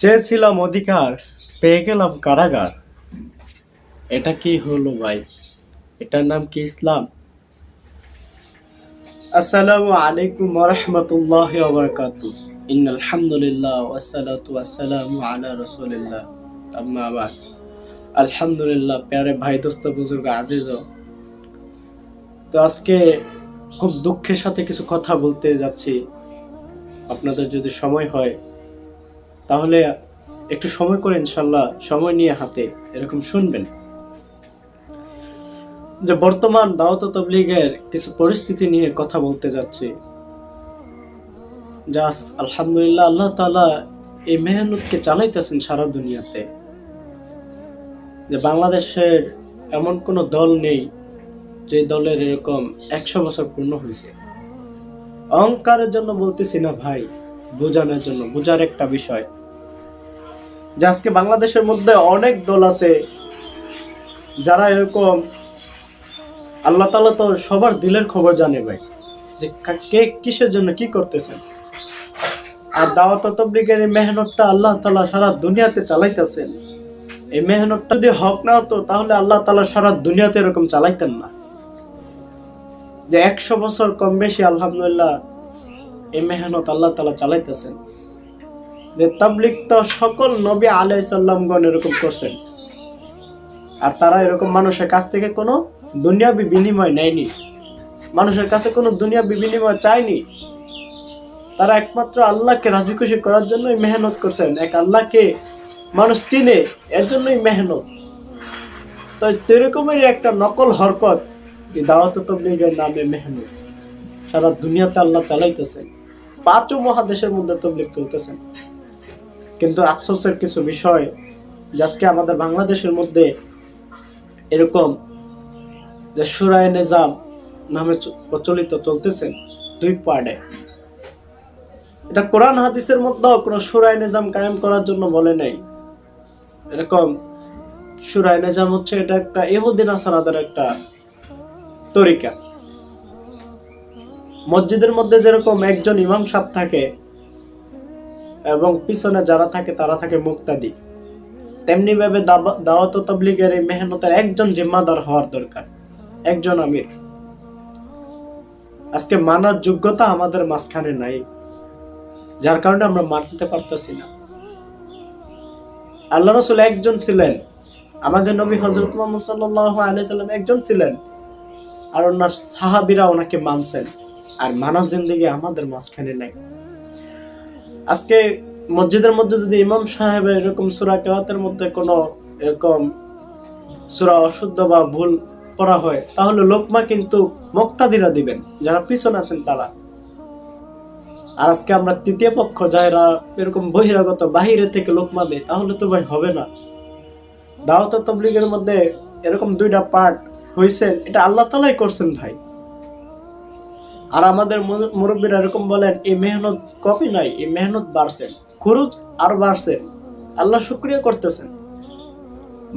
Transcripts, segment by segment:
চেয়েছিলাম অধিকার, পেয়ে গেলাম কারাগার। এটা কি হলো ভাই? এটার নাম কি ইসলাম? আসসালামু আলাইকুম ওরহমতুল্লাহ ওবরকাত ইন্নাল হামদুলিল্লাহ ওয়াসসালাতু ওয়াসসালামু আলা রাসূলিল্লাহ। আম্মা বাদ। আলহামদুলিল্লাহ, প্যারে ভাই, দোস্ত, বুজুর্গ আজিজ তো আজকে খুব দুঃখের সাথে কিছু কথা বলতে যাচ্ছি। আপনাদের যদি সময় হয় তাহলে একটু সময় করে ইনশাল্লাহ সময় নিয়ে হাতে এরকম শুনবেন। যে বর্তমান দাওয়াত তবলিগের কিছু পরিস্থিতি নিয়ে কথা বলতে যাচ্ছি। যা আলহামদুলিল্লাহ আল্লাহ তাআলা এই মেহনতকে চালাইতেছেন সারা দুনিয়াতে। যে বাংলাদেশের এমন কোনো দল নেই যে দলের এরকম একশো বছর পূর্ণ হয়েছে। অহংকারের জন্য বলতেছি না ভাই বোঝানোর জন্য, বোঝার একটা বিষয়। যে আজকে বাংলাদেশের মধ্যে অনেক দল আছে, যারা এরকম আল্লাহ তালা তো সবার দিলের খবর জানে ভাই, যে কে কিসের জন্য কি করতেছেন। আর দাওয়াত তবলিগের এই মেহনতটা আল্লাহ তালা সারা দুনিয়াতে চালাইতেছেন। এই মেহনতটা যদি হক না হতো, তাহলে আল্লাহ তালা সারা দুনিয়াতে এরকম চালাইতেন না। যে একশো বছর কম বেশি, আলহামদুলিল্লাহ এই মেহনত আল্লাহ তালা চালাইতেছেন। যে তাবলিক তো সকল নবী আলাই সাল্লামগণ এরকম করছেন। আর তারা এরকম মানুষের কাছ থেকে কোনো দুনিয়াবি বিনিময় নেয়নি। মানুষের কাছে কোনো দুনিয়াবি বিনিময় চায়নি। তারা একমাত্র আল্লাহকে রাজি খুশি করার জন্যই মেহনত করছেন। এক আল্লাহকে মানুষ চিনে, এর জন্যই মেহনত। তো এরকমেরই একটা নকল হরকত দাওয়াত তবলিগের নামে মেহনত। সারা দুনিয়াতে আল্লাহ চালাইতেছেন। পাঁচও মহাদেশের মধ্যে তবলিগ চলতেছেন কিন্তু আফসোসের কিছু বিষয় যে আজকে আমাদের বাংলাদেশের মধ্যে এরকম যে সুরায় নিজাম নামে প্রচলিত চলতেছেন দুই পার্টে। এটা কোরআন হাদিসের মধ্যেও কোনো সুরায় নিজাম কায়েম করার জন্য বলে নাই। এরকম সুরায় নিজাম হচ্ছে এটা একটা ইহুদিন আসারাদের একটা তরিকা। মসজিদের মধ্যে যেরকম একজন ইমাম সাহ থাকে এবং পিছনে যারা থাকে, তারা থাকে মুক্তাদি। তেমনি ভাবে দাওয়াত তাবলিগের এই মেহনতের একজন জিম্মাদার হওয়ার দরকার, একজন আমির। আজকে মানার যোগ্যতা আমাদের মাঝখানে নাই, যার কারণে আমরা মানতে পারতেছি না। আল্লাহ রসুল একজন ছিলেন, আমাদের নবী হজরত মোহাম্মদ সাল্লাহ আলাইসাল্লাম একজন ছিলেন, আর ওনার সাহাবিরা ওনাকে মানছেন। আর মানা জিন্দিগি আমাদের মাঝখানে নাই। আজকে মসজিদের মধ্যে যদি ইমাম সাহেবের এরকম সুরা কেরাতের মধ্যে কোনো এরকম সুরা অশুদ্ধ বা ভুল পড়া হয়, তাহলে লোকমা কিন্তু মুক্তাদিরা দিবেন, যারা পিছনে আছেন তারা। আর আজকে আমরা তৃতীয় পক্ষ, যারা এরকম বহিরাগত বাহিরে থেকে লোকমা দেয়, তাহলে তো ভাই হবে না। দাওয়াত তবলিগের মধ্যে এরকম দুইটা পার্ট হয়েছে এটা আল্লাহ তালাই করছেন ভাই। আর আমাদের মুরব্বীরা এরকম বলেন, এই মেহনত কপি নাই এই মেহনত বাড়ছেন খরচ আর বাড়ছেন আল্লাহ শুক্রিয়া করতেছেন।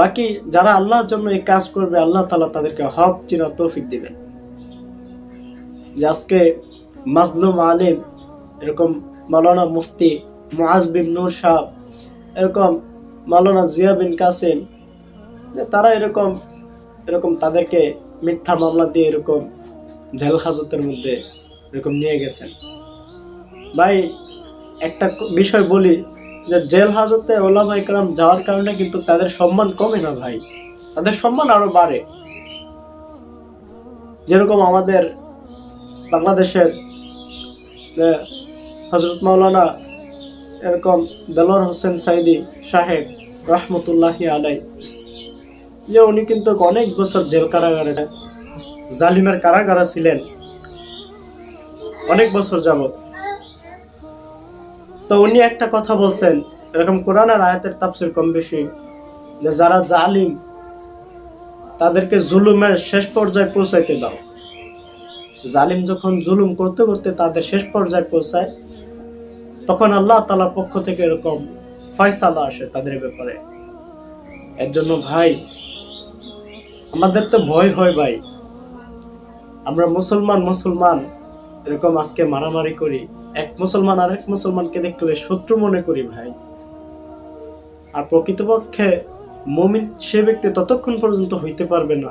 বাকি যারা আল্লাহর জন্য এই কাজ করবে, আল্লাহ তালা তাদেরকে হক চিনা তৌফিক দিবেন। যে আজকে মাজলুম আলিম, এরকম মাওলানা মুফতি মুআজ বিন নূর সাহ, এরকম মাওলানা জিয়া বিন কাসিম তারা এরকম এরকম তাদেরকে মিথ্যা মামলা দিয়ে এরকম জেল হাজতের মধ্যে এরকম নিয়ে গেছেন। ভাই, একটা বিষয় বলি যে জেল হাজতে ওলামা ইকরাম যাওয়ার কারণে কিন্তু তাদের সম্মান কমে না ভাই। তাদের সম্মান আরও বাড়ে। যেরকম আমাদের বাংলাদেশের হজরত মাওলানা এরকম দেলোয়ার হোসেন সাইদি সাহেব রহমতুল্লাহি আলাই যে উনি কিন্তু অনেক বছর জেল কারাগারে জালিমের কারাগারা ছিলেন। অনেক বছর যাবত তো উনি একটা কথা বলছেন, এরকম কোরআনের আয়াতের তাফসির কম বেশি, যে যারা জালিম, তাদেরকে জুলুমের শেষ পর্যায়ে পৌঁছাইতে দাও। জালিম যখন জুলুম করতে করতে তাদের শেষ পর্যায়ে পৌঁছায়, তখন আল্লাহ তালার পক্ষ থেকে এরকম ফয়সালা আসে তাদের ব্যাপারে। এর জন্য ভাই, আমাদের তো ভয় হয় ভাই। আমরা মুসলমান মুসলমান, এরকম আজকে মারামারি করি। এক মুসলমান আরেক মুসলমানকে দেখলে শত্রু মনে করি ভাই। আর প্রকৃতপক্ষে মমিন সে ব্যক্তি ততক্ষণ পর্যন্ত হইতে পারবে না।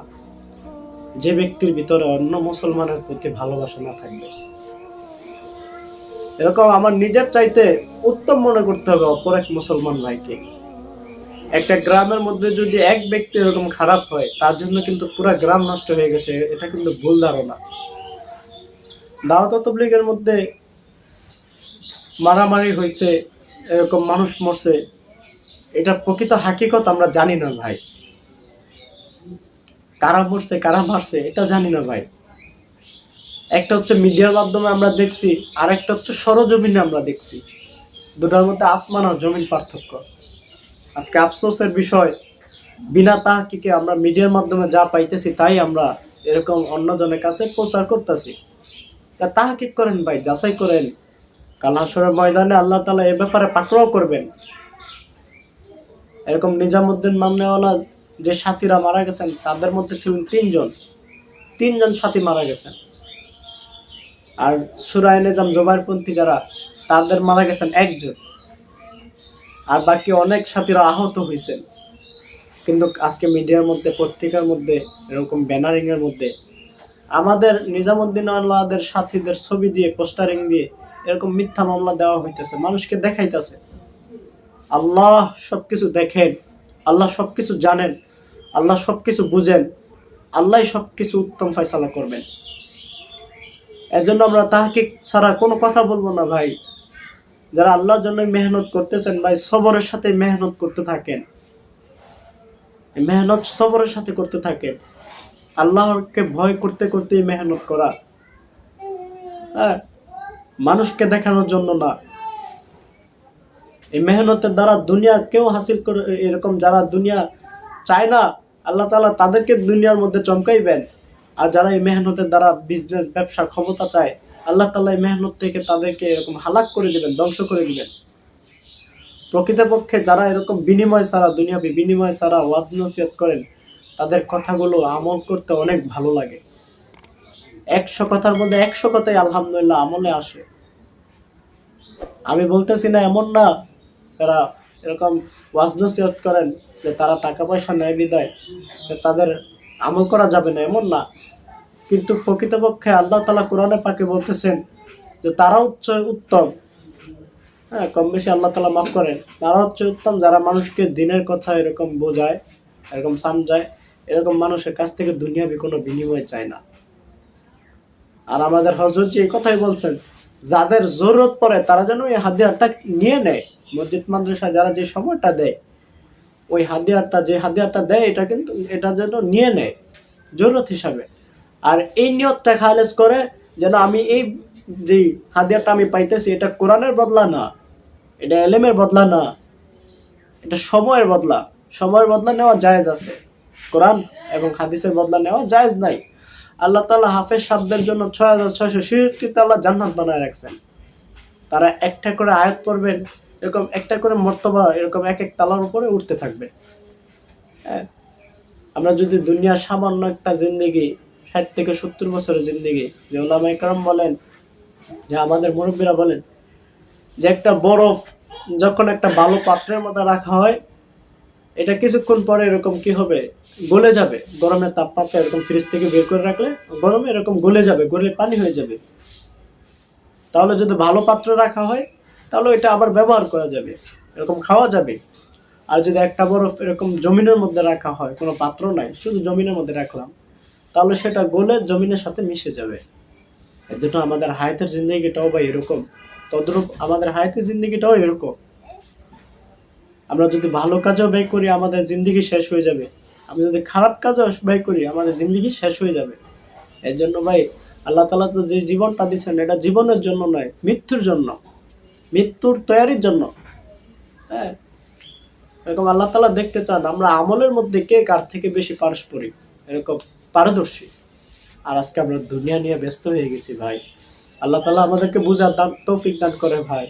যে ব্যক্তির ভিতরে অন্য মুসলমানের প্রতি ভালোবাসা না থাকবে। এরকম আমার নিজের চাইতে উত্তম মনে করতে হবে অপর এক মুসলমান ভাইকে। একটা গ্রামের মধ্যে যদি এক ব্যক্তি এরকম খারাপ হয়, তার জন্য কিন্তু পুরো গ্রাম নষ্ট হয়ে গেছে, এটা কিন্তু ভুল ধারণা। দাওয়াত তবলিগের মধ্যে মারামারি হয়েছে, এরকম মানুষ মরছে, এটা প্রকৃত হাকিকত আমরা জানি না ভাই। কারা মরছে, কারা মারছে, এটা জানি না ভাই। একটা হচ্ছে মিডিয়ার মাধ্যমে আমরা দেখছি আর একটা হচ্ছে সরজমিনে আমরা দেখছি। দুটার মধ্যে আসমান আর জমিন পার্থক্য। আজকে আফসোসের বিষয়, বিনা তাহকিকে আমরা মিডিয়ার মাধ্যমে যা পাইতেছি তাই আমরা এরকম অন্যজনের কাছে প্রচার করতেছি। তা তাহকিক করেন ভাই, যাচাই করেন। কালাসরের ময়দানে আল্লাহ তালা এ ব্যাপারে পাকড়াও করবেন। এরকম নিজামুদ্দিন মামনেওয়ালা যে সাথীরা মারা গেছেন, তাদের মধ্যে ছিলেন তিনজন। তিনজন সাথী মারা গেছেন। আর সুরায় নিজাম জোবাইরপন্থী যারা, তাদের মারা গেছেন একজন। আর বাকি অনেক সাথীরা আহত হয়েছেন। কিন্তু আজকে মিডিয়ার মধ্যে, পত্রিকার মধ্যে, এরকম ব্যানারিং এর মধ্যে, আমাদের নিজামুদ্দিন আল্লাহদের সাথীদের ছবি দিয়ে, পোস্টারিং দিয়ে, এরকম মিথ্যা মামলা দেওয়া হইতেছে, মানুষকে দেখাইতেছে। আল্লাহ সবকিছু দেখেন, আল্লাহ সবকিছু জানেন, আল্লাহ সবকিছু বুঝেন, আল্লাহ সবকিছু উত্তম ফয়সালা করবেন। এর জন্য আমরা তাহাকে ছাড়া কোনো কথা বলব না ভাই। যারা আল্লাহর জন্য মেহনত করতেছেন ভাই, সবরের সাথে মেহনত করতে থাকেন। মেহনত সবরের সাথে করতে থাকেন। আল্লাহকে ভয় করতে করতে মেহনত করা। হ্যাঁ মানুষকে দেখানোর জন্য না। এই মেহনতের দ্বারা দুনিয়া কেউ হাসিল করে, এরকম যারা দুনিয়া চায় না, আল্লাহ তালা তাদেরকে দুনিয়ার মধ্যে চমকাইবেন। আর যারা এই মেহনতের দ্বারা বিজনেস ব্যবসা, ক্ষমতা চায় আল্লাহ তালা এই মেহনত থেকে তাদেরকে এরকম হালাক করে দিবেন, ধ্বংস করে দিবেন। প্রকৃতপক্ষে যারা এরকম বিনিময় ছাড়া দুনিয়াবি বিনিময় ছাড়া ওয়াদ নসিহত করেন, তাদের কথাগুলো আমল করতে অনেক ভালো লাগে। একশো কথার মধ্যে একশো কথাই আলহামদুলিল্লাহ আমলে আসে। আমি বলতেছি না এমন না তারা এরকম ওয়াজ নসিহত করেন যে তারা টাকা পয়সা নেয় বিদায় তাদের আমল করা যাবে না, এমন না। কিন্তু প্রকৃতপক্ষে আল্লাহ তালা কোরআনে পাকে বলতেছেন যে তারা হচ্ছে উত্তম। হ্যাঁ কম বেশি আল্লাহ তালা মাফ করেন। তারা হচ্ছে উত্তম, যারা মানুষকে দিনের কথা এরকম বোঝায়, এরকম সামজায়, এরকম মানুষের কাছ থেকে দুনিয়াবি কোনো বিনিময় চায় না। আর আমাদের হজরত যে এই কথাই বলছেন, যাদের জরুরত পড়ে তারা যেন এই হাতিয়ারটা নিয়ে নেয়। মসজিদ মাদ্রাসায় যারা যে সময়টা দেয়, ওই হাতিয়ারটা যে হাতিয়ারটা দেয়, এটা কিন্তু, এটা যেন নিয়ে নেয়, জরুরত হিসাবে। আর এই নিয়তটা খালেজ করে যেন আমি এই যে হাতিয়ারটা আমি পাইতেছি, এটা কোরআনের বদলা না, এটা এলেমের বদলা না, এটা সময়ের বদলা। সময়ের বদলা নেওয়া জায়েজ আছে। কোরআন এবং হাদিসের বদলা নেওয়া জায়েজ নাই। আল্লাহ তাআলা হাফেজ শব্দের জন্য ছয় হাজার ছয়শো ছিষট্টিতে আল্লাহ জান্নাত বানায় রাখছেন। তারা একটা করে আয়াত পড়বেন, এরকম একটা করে মর্তবা, এরকম এক এক তালার উপরে উঠতে থাকবে। হ্যাঁ আমরা যদি দুনিয়ার সামান্য একটা জিন্দিগি ষাট থেকে সত্তর বছরের জিন্দিগি। যে ওলামাই কারাম বলেন, যে আমাদের মুরব্বীরা বলেন, যে একটা বরফ যখন একটা ভালো পাত্রের মধ্যে রাখা হয়, এটা কিছুক্ষণ পরে এরকম কি হবে? গলে যাবে। গরমের তাপমাত্রা এরকম ফ্রিজ থেকে বের করে রাখলে গরমে এরকম গলে যাবে, গলে পানি হয়ে যাবে। তাহলে যদি ভালো পাত্র রাখা হয়, তাহলে এটা আবার ব্যবহার করা যাবে, এরকম খাওয়া যাবে। আর যদি একটা বরফ এরকম জমিনের মধ্যে রাখা হয়, কোনো পাত্র নাই, শুধু জমিনের মধ্যে রাখলাম তাহলে সেটা গলে জমিনের সাথে মিশে যাবে। এর জন্য আমাদের হায়াতের জিন্দগিটাও বা এরকম। তদ্রূপ আমাদের হায়াতের জিন্দগিটাও এরকম। আমরা যদি ভালো কাজও ব্যয় করি, আমাদের জিন্দগি শেষ হয়ে যাবে। আমি যদি খারাপ কাজও ব্যয় করি, আমাদের জিন্দগি শেষ হয়ে যাবে। এর জন্য ভাই, আল্লাহ তালা তো যে জীবনটা দিচ্ছেন এটা জীবনের জন্য নয়, মৃত্যুর জন্য। মৃত্যুর তৈরির জন্য। হ্যাঁ? এরকম আল্লাহ তালা দেখতে চান, আমরা আমলের মধ্যে কে কার থেকে বেশি পারস্পরিক? এরকম। পারদর্শী। আর আজকে আমরা দুনিয়া নিয়ে ব্যস্ত হয়ে গেছি ভাই। আল্লাহ তালা আমাদেরকে বুঝার দান, তৌফিক দান করে ভাই।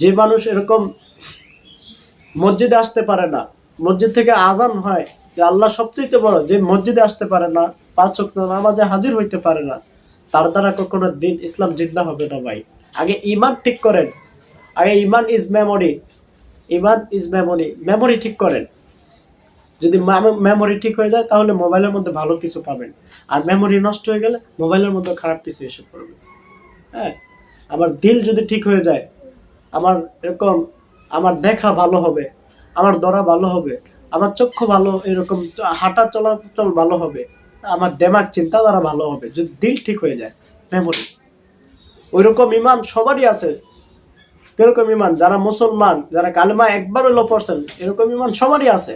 যে মানুষ এরকম মসজিদে আসতে পারে না, মসজিদ থেকে আজান হয়, যে আল্লাহ সবচেয়ে বড়, যে মসজিদে আসতে পারে না, পাঁচ ওয়াক্ত নামাজে হাজির হইতে পারে না, তার দ্বারা কখনো দিন ইসলাম জিন্দা হবে না ভাই। আগে ইমান ঠিক করেন, আগে iman is memory iman is memory memory ঠিক করেন। যদি মেমোরি ঠিক হয়ে যায়, তাহলে মোবাইলের মধ্যে ভালো কিছু পাবেন। আর মেমোরি নষ্ট হয়ে গেলে মোবাইলের মধ্যে খারাপ কিছু এসে পড়বে। হ্যাঁ? আমার দিল যদি ঠিক হয়ে যায়, আমার এরকম, আমার দেখা ভালো হবে, আমার দরা ভালো হবে, আমার চক্ষু ভালো, এরকম হাঁটা চলাচল ভালো হবে, আমার দেমাগ, চিন্তাধারা ভালো হবে, যদি দিল ঠিক হয়ে যায় মেমোরি ওইরকম ইমান সবারই আছে। এরকম ইমান, যারা মুসলমান, যারা কালেমা একবার হলো পড়ছেন, এরকম ইমান সবারই আছে।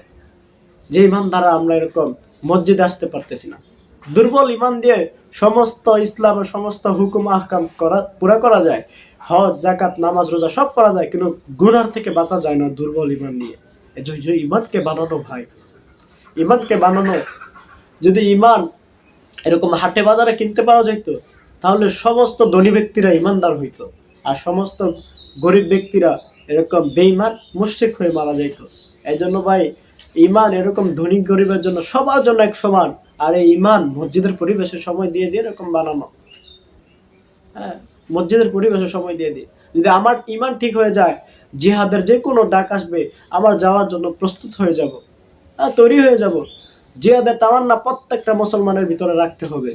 যে ইমান দ্বারা আমরা এরকম মসজিদে আসতে পারতেছি না। দুর্বল ইমান দিয়ে সমস্ত ইসলামের সমস্ত হুকুম আহকাম করা, পুরা করা যায়। হজ জাকাত নামাজ, রোজা সব করা যায়, কিন্তু গুনার থেকে বাঁচা যায় না দুর্বল ইমান দিয়ে। যে- ইমানকে বানানো ভাই, ইমানকে বানানো। যদি ইমান এরকম হাটে বাজারে কিনতে পাওয়া যেত তাহলে সমস্ত ধনী ব্যক্তিরা ইমানদার হইতো। আর সমস্ত গরিব ব্যক্তিরা এরকম বেইমান মুশরিক হয়ে মারা যেত এই জন্য ভাই ইমান এরকম ধনী গরিবের জন্য সবার জন্য এক সমান। আর এই ইমান মসজিদের পরিবেশে সময় দিয়ে দিয়ে এরকম বানানো। হ্যাঁ মসজিদের পরিবেশে সময় দিয়ে দিই যদি আমার ইমান ঠিক হয়ে যায়, জিহাদের যে কোনো ডাক আসবে, আমার যাওয়ার জন্য প্রস্তুত হয়ে যাব। হ্যাঁ তৈরি হয়ে যাব। জিহাদের তামান্না প্রত্যেকটা মুসলমানের ভিতরে রাখতে হবে।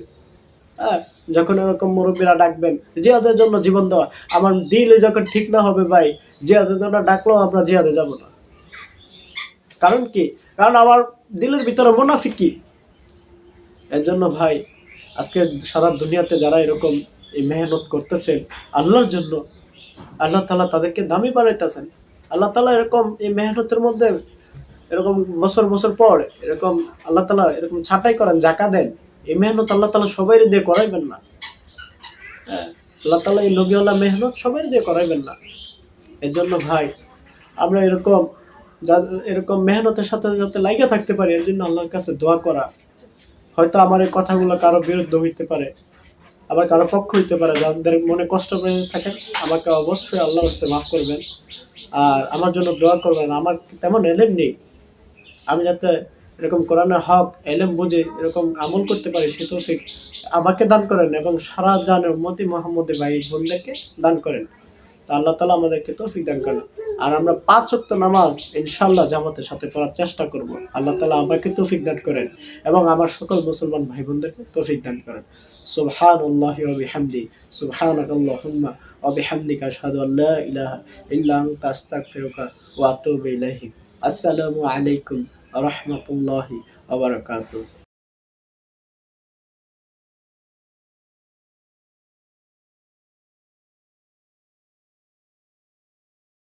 হ্যাঁ যখন এরকম মুরব্বীরা ডাকবেন, জিহাদের জন্য জীবন দেওয়া। আমার দিল যখন ঠিক না হবে ভাই, জিহাদের জন্য ডাকলেও আমরা জিহাদে যাব না। কারণ কি? কারণ আমার দিলের ভিতরে মুনাফিকি এর জন্য ভাই, আজকে সারা দুনিয়াতে যারা এরকম এই মেহনত করতেছেন, আল্লাহর জন্য, আল্লাহ তালা তাদেরকে দামি বানাইতেছেন। আল্লাহ তালা এরকম এই মেহনতের মধ্যে এরকম বছর বছর পর এরকম আল্লাহ তালা এরকম ছাঁটাই করেন, জাকা দেন। এই মেহনত আল্লাহ তালা সবাই দিয়ে করাইবেন না। হ্যাঁ আল্লাহ তালা এই নবীওয়ালা মেহনত সবাই দিয়ে করাইবেন না। এর জন্য ভাই, আমরা এরকম যা এরকম মেহনতের সাথে যাতে লাইগা থাকতে পারি, এর জন্য আল্লাহর কাছে দোয়া করা। হয়তো আমার এই কথাগুলো কারও বিরুদ্ধে হইতে পারে, আবার কারও পক্ষ হইতে পারে, যাদের মনে কষ্ট পেয়ে থাকেন, আমাকে অবশ্যই আল্লাহ হস্তে মাফ করবেন। আর আমার জন্য দোয়া করবেন, আমার তেমন এলেম নেই। আমি যাতে এরকম কোরআনের হক, এলেম বুঝে এরকম আমল করতে পারি, সে তৌফিক আমাকে দান করেন এবং সারা জানের মতি মোহাম্মদ ভাই বোনদেরকে দান করেন। তা আল্লাহ তালা আমাদেরকে তৌফিক দান করেন। আর আমরা পাঁচ ওয়াক্ত নামাজ ইনশাল্লাহ জামাতের সাথে পড়ার চেষ্টা করব। আল্লাহ তালা আমাকে তৌফিক দান করেন এবং আমার সকল মুসলমান ভাই বোনদেরকে তৌফিক দান করেন। সুবহান আল্লাহি বিহামদি সুবহানাক আল্লাহুম্মা ওয়া বিহামদিকা আশহাদু আসসালামু আলাইকুম ওয়া রাহমাতুল্লাহি